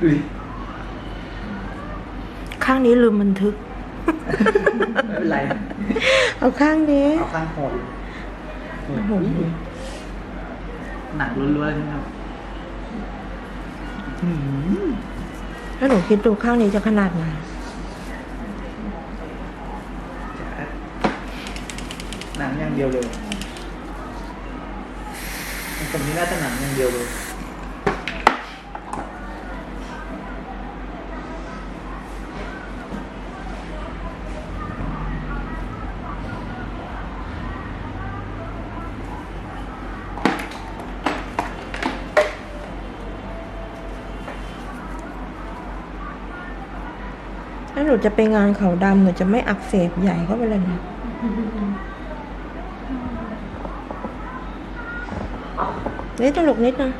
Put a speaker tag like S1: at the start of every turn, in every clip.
S1: ดูดิ
S2: ข้างนี้ลืมบันทึก
S1: ไม่เป็นไร
S2: เอาข้างนี้
S1: เอาข้างคอดู
S2: โอ้โห
S1: หนังล้วนๆเลยนะครับอืม
S2: ถ้าหนูคิดดูข้างนี้จะขนาดไหน
S1: หนังอย่างเดียวเลยตรงนี้น่าจะหนังอย่างเดียวเลย
S2: ถ้าหนูจะไปงานเขาดำหนูจะไม่อักเสบใหญ่เข้าไปเลยนะนี่ตลกนิดนะ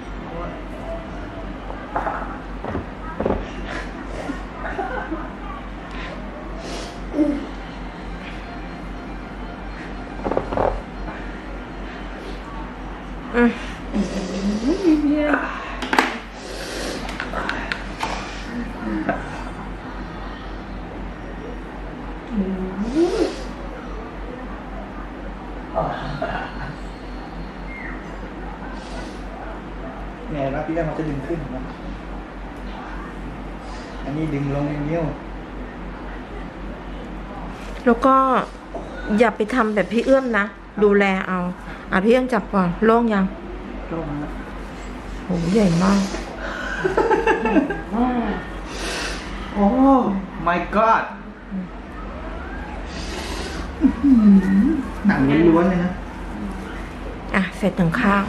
S2: อืม
S1: ไงวะพี่ว่ามันจะดึงขึ้นนะอันนี้ดึงลงอย่างเดียว
S2: แล้วก็อย่าไปทำแบบพี่เอื้อมนะ ดูแลเอา อะพี่เอื้อมจับก่อนโล่งยัง
S1: ลงนะ
S2: โหใหญ่มาก
S1: โอ้ my god หนังล้วนๆเลยนะ
S2: อะ เสร็จถึงข้าง